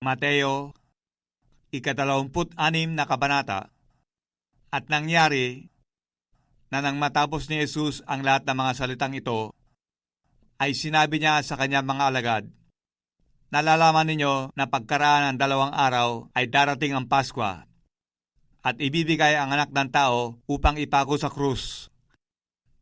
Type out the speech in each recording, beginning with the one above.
Mateo, ikadalawamput-anim na kabanata, at nangyari na nang matapos ni Jesus ang lahat ng mga salitang ito, ay sinabi niya sa kanyang mga alagad, Nalalaman ninyo na pagkaraan ng dalawang araw ay darating ang Paskwa at ibibigay ang anak ng tao upang ipako sa krus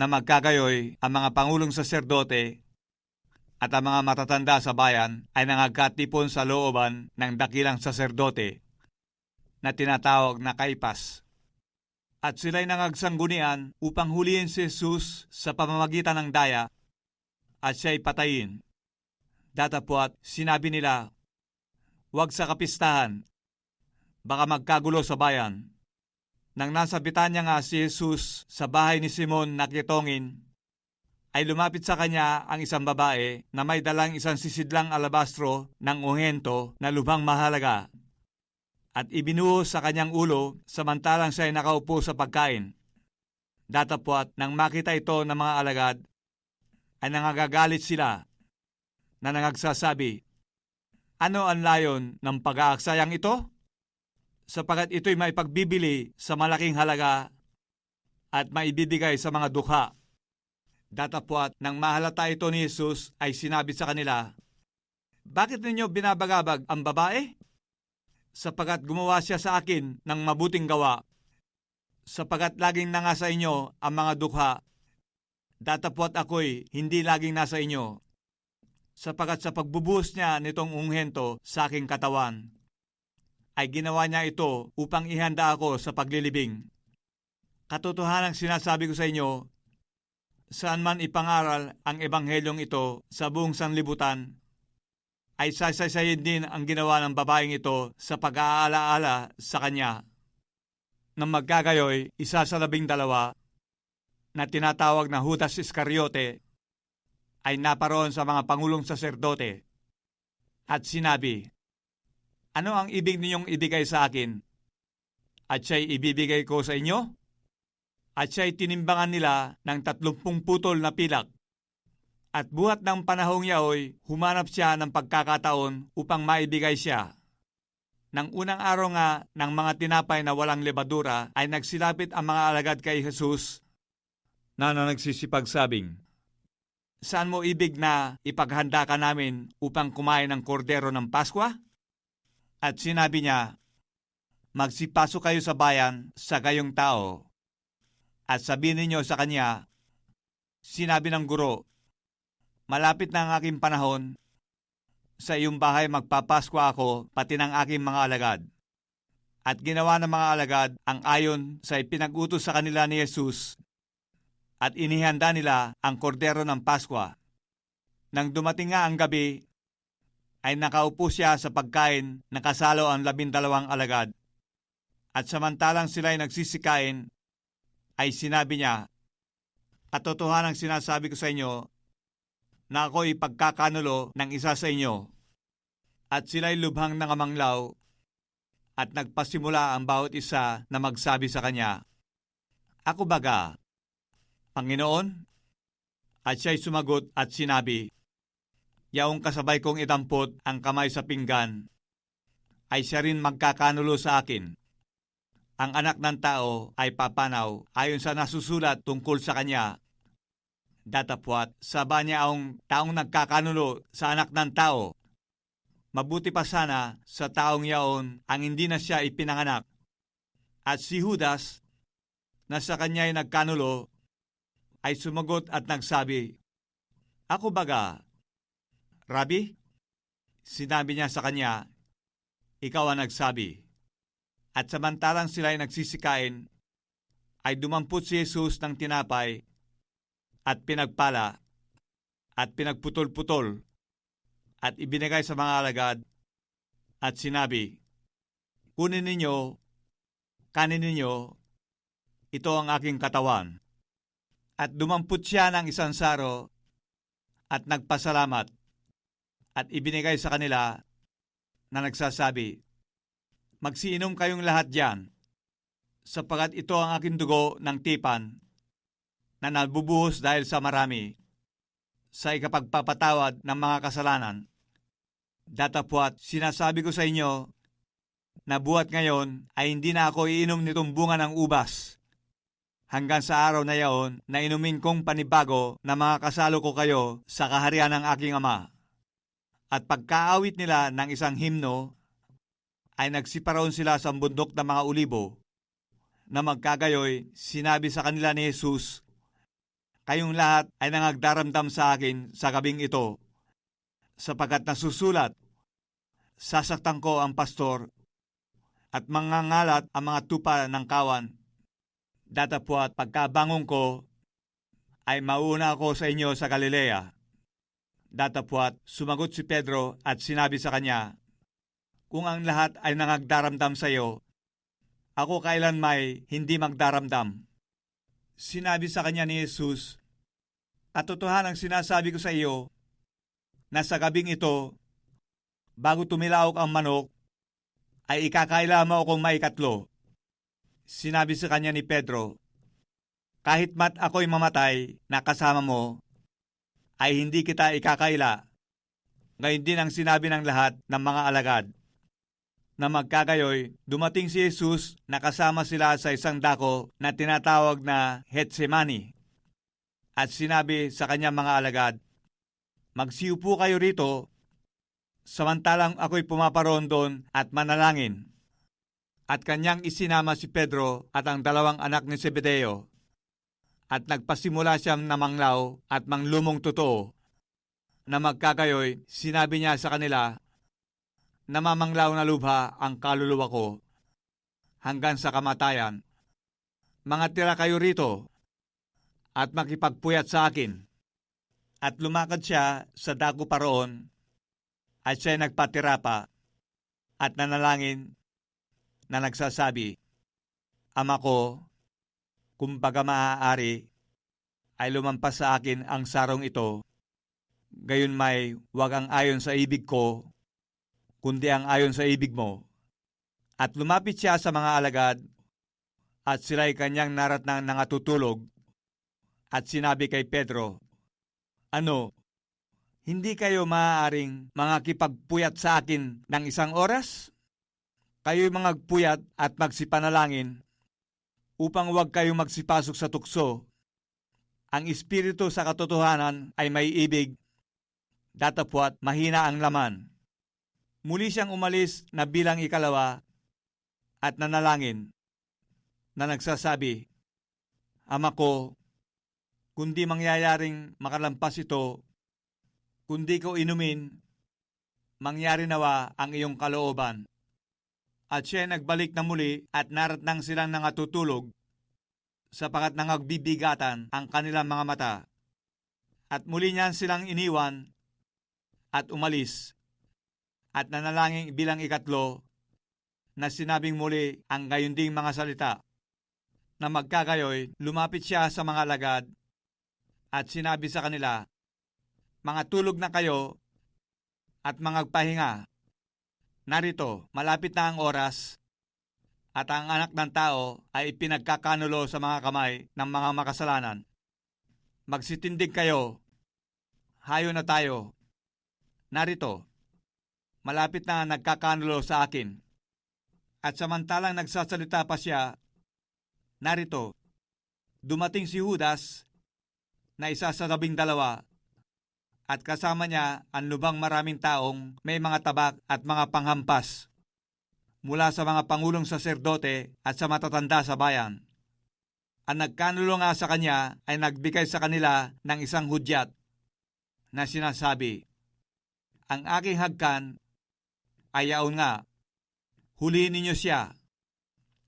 na magkagayoy ang mga pangulong saserdote at ang mga matatanda sa bayan ay nangagkatipon sa looban ng dakilang saserdote na tinatawag na Kaipas. At sila'y nangagsanggunian upang huliin si Jesus sa pamamagitan ng daya at siya'y patayin. Datapwat sinabi nila, Huwag sa kapistahan, baka magkagulo sa bayan. Nang nasa Bitanya nga si Jesus sa bahay ni Simon nakitongin, ay lumapit sa kanya ang isang babae na may dalang isang sisidlang alabastro ng ohento na lubhang mahalaga at ibinuhos sa kanyang ulo samantalang siya ay nakaupo sa pagkain. Datapwat nang makita ito ng mga alagad, ay nangagagalit sila na nangagsasabi, Ano ang layon ng pag-aaksayang ito? Sapagat ito'y may pagbibili sa malaking halaga at maibibigay sa mga dukha. Datapwat nang mahalata ito ni Jesus ay sinabi sa kanila, Bakit ninyo binabagabag ang babae? Sapagat gumawa siya sa akin ng mabuting gawa. Sapagat laging nanga sa inyo ang mga dukha. Datapwat ako'y hindi laging nasa inyo sapagat sa pagbubuhos niya nitong unghento sa aking katawan, ay ginawa niya ito upang ihanda ako sa paglilibing. Katotohanang sinasabi ko sa inyo, saan man ipangaral ang ebanghelyong ito sa buong sanlibutan, ay sasaysayin din ang ginawa ng babaeng ito sa pag-aalaala sa kanya. Nang magkagayoy, isa sa labing dalawa, na tinatawag na Judas Iscariote, ay naparoon sa mga pangulong saserdote at sinabi, Ano ang ibig ninyong ibigay sa akin? At siya'y ibibigay ko sa inyo? At siya'y tinimbangan nila ng tatlumpung putol na pilak. At buhat ng panahong yaoy, humanap siya ng pagkakataon upang maibigay siya. Nang unang araw nga ng mga tinapay na walang lebadura ay nagsilapit ang mga alagad kay Jesus na nagsisipagsabing, Saan mo ibig na ipaghanda ka namin upang kumain ng kordero ng Paskwa? At sinabi niya, Magsipasok kayo sa bayan sa gayong tao. At sabihin ninyo sa kanya, Sinabi ng guro, Malapit na ang aking panahon, sa iyong bahay magpapaskwa ako pati ng aking mga alagad. At ginawa ng mga alagad ang ayon sa ipinag-utos sa kanila ni Jesus at inihanda nila ang kordero ng Paskwa. Nang dumating nga ang gabi, ay nakaupo siya sa pagkain na kasalo ang labindalawang alagad. At samantalang sila'y nagsisikain, ay sinabi niya, Katotohanang sinasabi ko sa inyo, na ako'y pagkakanulo ng isa sa inyo. At sila'y lubhang nangamanglaw, at nagpasimula ang bawat isa na magsabi sa kanya, Ako baga, Panginoon? At siya'y sumagot at sinabi, Yaong kasabay kong itampot ang kamay sa pinggan, ay siya rin magkakanulo sa akin. Ang anak ng tao ay papanaw ayon sa nasusulat tungkol sa kanya. Datapwat, saba niya ang taong nagkakanulo sa anak ng tao. Mabuti pa sana sa taong yaon ang hindi na siya ipinanganak. At si Judas, na sa kanya ay nagkanulo, ay sumagot at nagsabi, Ako baga, Rabi? Sinabi niya sa kanya, Ikaw ang nagsabi. At samantalang sila ay nagsisikain, ay dumampot si Jesus ng tinapay at pinagpala at pinagputol-putol at ibinigay sa mga alagad at sinabi, Kunin ninyo, kanin ninyo, ito ang aking katawan. At dumampot siya ng isang saro at nagpasalamat at ibinigay sa kanila na nagsasabi, Magsiinom kayong lahat diyan, sapagat ito ang aking dugo ng tipan na nabubuhos dahil sa marami sa ikapagpapatawad ng mga kasalanan. Datapwat sinasabi ko sa inyo na buhat ngayon ay hindi na ako iinom nitong bunga ng ubas hanggang sa araw na yaon na inumin kong panibago na mga kasalo ko kayo sa kaharian ng aking ama. At pagkaawit nila ng isang himno, ay nagsiparoon sila sa bundok ng mga ulibo, na magkagayoy sinabi sa kanila ni Jesus, Kayong lahat ay nangagdaramdam sa akin sa gabing ito, sapagkat nasusulat, sasaktan ko ang pastor at mangangalat ang mga tupa ng kawan datapwat pagkabangon ko ay mauna ako sa inyo sa Galilea. Datapwat sumagot si Pedro at sinabi sa kanya, Kung ang lahat ay nangagdaramdam sa iyo, ako kailan may hindi magdaramdam. Sinabi sa kanya ni Jesus, At totohanang sinasabi ko sa iyo, na sa gabing ito, bago tumilaok ang manok, ay ikakaila mo akong maikatlo. Sinabi sa kanya ni Pedro, Kahit mat ako'y mamatay na kasama mo, ay hindi kita ikakaila. Ngayon din ang sinabi ng lahat ng mga alagad. Na magkagayoy, dumating si Jesus na kasama sila sa isang dako na tinatawag na Getsemani. At sinabi sa kanyang mga alagad, Magsiupo kayo rito, samantalang ako'y pumaparoon doon at manalangin at kanyang isinama si Pedro at ang dalawang anak ni Zebedeo. At nagpasimula siyang namanglaw at manglumong totoo. Na magkagayoy, sinabi niya sa kanila, Namamanglaw na lubha ang kaluluwa ko hanggang sa kamatayan. Mga tira kayo rito at makipagpuyat sa akin. At lumakad siya sa dago paroon at siya nagpatira pa at nanalangin na nagsasabi, Ama ko, kumbaga maaari, ay lumampas sa akin ang sarong ito, gayon may wag ang ayon sa ibig ko, kundi ang ayon sa ibig mo. At lumapit siya sa mga alagad, at sila'y kanyang narat ng nangatutulog, at sinabi kay Pedro, Ano, hindi kayo maaaring mga kipagpuyat sa akin ng isang oras? kayo'y mangagpuyat at magsipanalangin upang huwag kayong magsipasok sa tukso. Ang espiritu sa katotohanan ay may ibig, datapwat mahina ang laman. Muli siyang umalis na bilang ikalawa at nanalangin na nagsasabi, Ama ko, kundi mangyayaring makalampas ito, kundi ko inumin, mangyari nawa ang iyong kalooban at siya nagbalik na muli at narat nang silang nangatutulog sapagat nangagbibigatan ang kanilang mga mata. At muli niyan silang iniwan at umalis at nanalangin bilang ikatlo na sinabing muli ang gayunding mga salita na magkagayoy lumapit siya sa mga lagad at sinabi sa kanila, Mga tulog na kayo at mangagpahinga Narito, malapit na ang oras at ang anak ng tao ay pinagkakanulo sa mga kamay ng mga makasalanan. Magsitindig kayo, hayo na tayo. Narito, malapit na nagkakanulo sa akin. At samantalang nagsasalita pa siya, narito, dumating si Judas na isa sa labing dalawa at kasama niya ang lubang maraming taong may mga tabak at mga panghampas mula sa mga pangulong saserdote at sa matatanda sa bayan. Ang nagkanulo nga sa kanya ay nagbigay sa kanila ng isang hudyat na sinasabi, Ang aking hagkan ay yaon nga, huliin ninyo siya.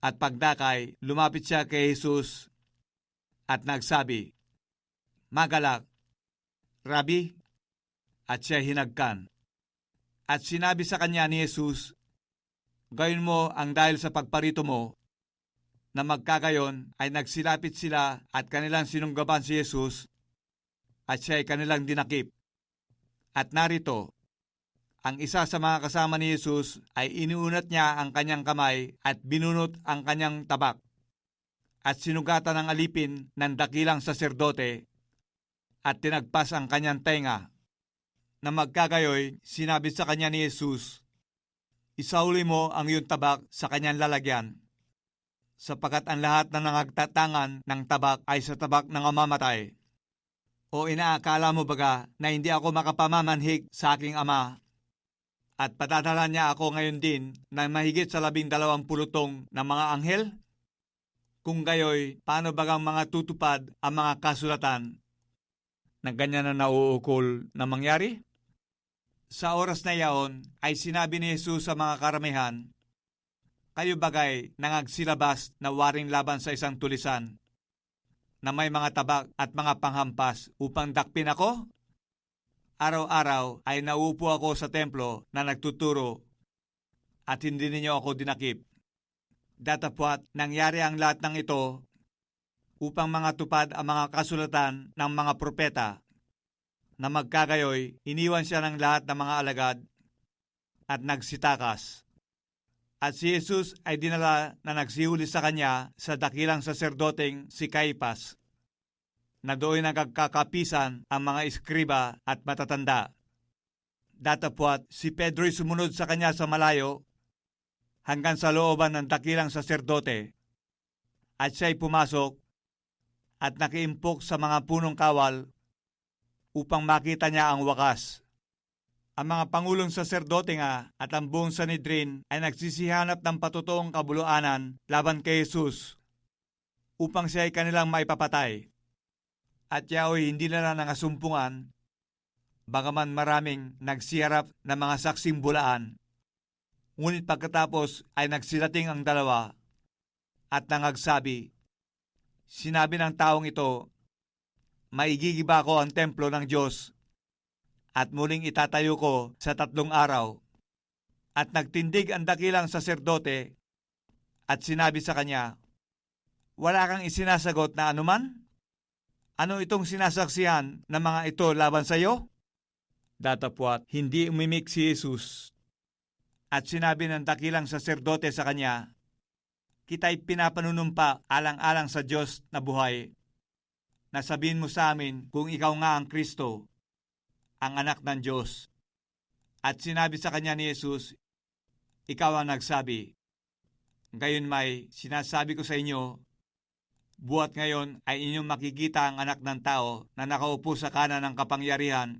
At pagdakay, lumapit siya kay Jesus at nagsabi, Magalak, Rabi, at siya hinagkan. At sinabi sa kanya ni Jesus, Gayon mo ang dahil sa pagparito mo, na magkagayon ay nagsilapit sila at kanilang sinunggaban si Jesus at siya ay kanilang dinakip. At narito, ang isa sa mga kasama ni Jesus ay iniunat niya ang kanyang kamay at binunot ang kanyang tabak at sinugatan ng alipin ng dakilang saserdote at tinagpas ang kanyang tenga Na magkagayoy, sinabi sa kanya ni Jesus, Isauli mo ang iyong tabak sa kanyang lalagyan, sapagat ang lahat na nangagtatangan ng tabak ay sa tabak ng amamatay. O inaakala mo baga na hindi ako makapamamanhig sa aking ama at patadala niya ako ngayon din ng mahigit sa labing dalawang pulutong ng mga anghel? Kung gayoy, paano bagang mga tutupad ang mga kasulatan na ganyan na nauukol na mangyari? Sa oras na yaon ay sinabi ni Jesus sa mga karamihan, Kayo bagay nangagsilabas na waring laban sa isang tulisan na may mga tabak at mga panghampas upang dakpin ako? Araw-araw ay naupo ako sa templo na nagtuturo at hindi ninyo ako dinakip. Datapwat nangyari ang lahat ng ito upang mga tupad ang mga kasulatan ng mga propeta na magkagayoy iniwan siya ng lahat ng mga alagad at nagsitakas. At si Jesus ay dinala na nagsihuli sa kanya sa dakilang saserdoteng si Caipas na doon nagkakapisan ang mga iskriba at matatanda. Datapwat si Pedro'y sumunod sa kanya sa malayo hanggang sa looban ng dakilang saserdote at siya'y pumasok at nakiimpok sa mga punong kawal upang makita niya ang wakas. Ang mga pangulong saserdote nga at ang buong Sanedrin ay nagsisihanap ng patotoong kabuluanan laban kay Jesus upang siya ay kanilang maipapatay at yaoy hindi na lang nangasumpungan, bagaman maraming nagsiharap na mga saksing bulaan. Ngunit pagkatapos ay nagsilating ang dalawa at nangagsabi, Sinabi ng taong ito, Maigigiba ko ang templo ng Diyos at muling itatayo ko sa tatlong araw. At nagtindig ang dakilang saserdote at sinabi sa kanya, Wala kang isinasagot na anuman? Ano itong sinasaksihan ng mga ito laban sa iyo? Datapwat, hindi umimik si Jesus. At sinabi ng dakilang saserdote sa kanya, Kita'y pinapanunumpa alang-alang sa Diyos na buhay. Nasabihin mo sa amin kung ikaw nga ang Kristo, ang anak ng Diyos. At sinabi sa kanya ni Jesus, Ikaw ang nagsabi. Gayon may sinasabi ko sa inyo Buat ngayon ay inyong makikita ang anak ng tao na nakaupo sa kanan ng kapangyarihan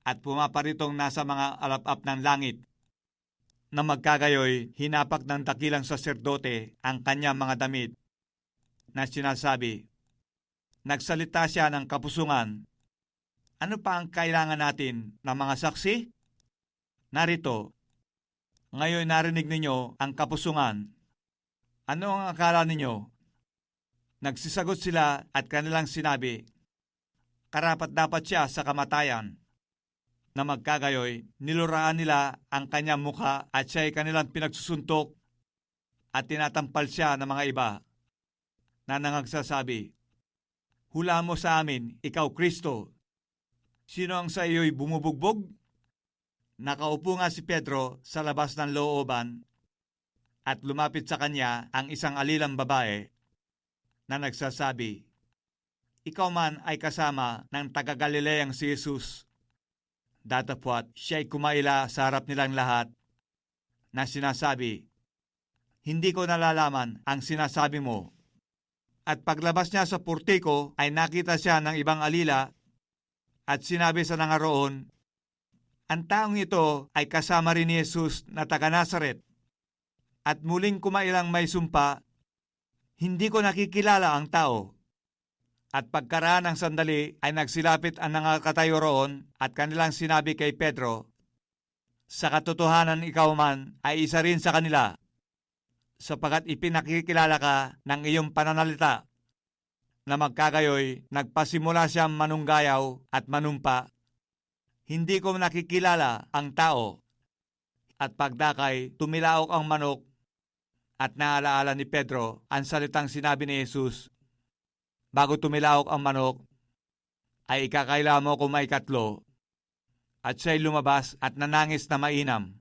at pumaparitong nasa mga alap-ap ng langit. Na magkagayoy, hinapak ng dakilang saserdote ang kanyang mga damit na sinasabi, Nagsalita siya ng kapusungan. Ano pa ang kailangan natin ng mga saksi? Narito, ngayon narinig ninyo ang kapusungan. Ano ang akala ninyo? Nagsisagot sila at kanilang sinabi, Karapat dapat siya sa kamatayan. Na magkagayoy, niluraan nila ang kanyang mukha at siya ay kanilang pinagsusuntok at tinatampal siya ng mga iba na nangagsasabi, Hula mo sa amin, ikaw Kristo. Sino ang sa iyo'y bumubugbog? Nakaupo nga si Pedro sa labas ng looban at lumapit sa kanya ang isang alilang babae na nagsasabi, Ikaw man ay kasama ng taga-Galileang si Jesus. Datapwat siya'y kumaila sa harap nilang lahat na sinasabi, Hindi ko nalalaman ang sinasabi mo. At paglabas niya sa portiko ay nakita siya ng ibang alila at sinabi sa nangaroon, Ang taong ito ay kasama rin ni Jesus na taga Nazaret. At muling kumailang may sumpa hindi ko nakikilala ang tao. At pagkaraan ng sandali ay nagsilapit ang nangakatayo roon at kanilang sinabi kay Pedro, Sa katotohanan ikaw man ay isa rin sa kanila, sapagat ipinakikilala ka ng iyong pananalita na magkagayoy nagpasimula siyang manunggayaw at manumpa. Hindi ko nakikilala ang tao. At pagdakay, tumilaok ang manok at naalaala ni Pedro ang salitang sinabi ni Jesus, Bago tumilaok ang manok, ay ikakaila mo kung may katlo. At siya'y lumabas at nanangis na mainam.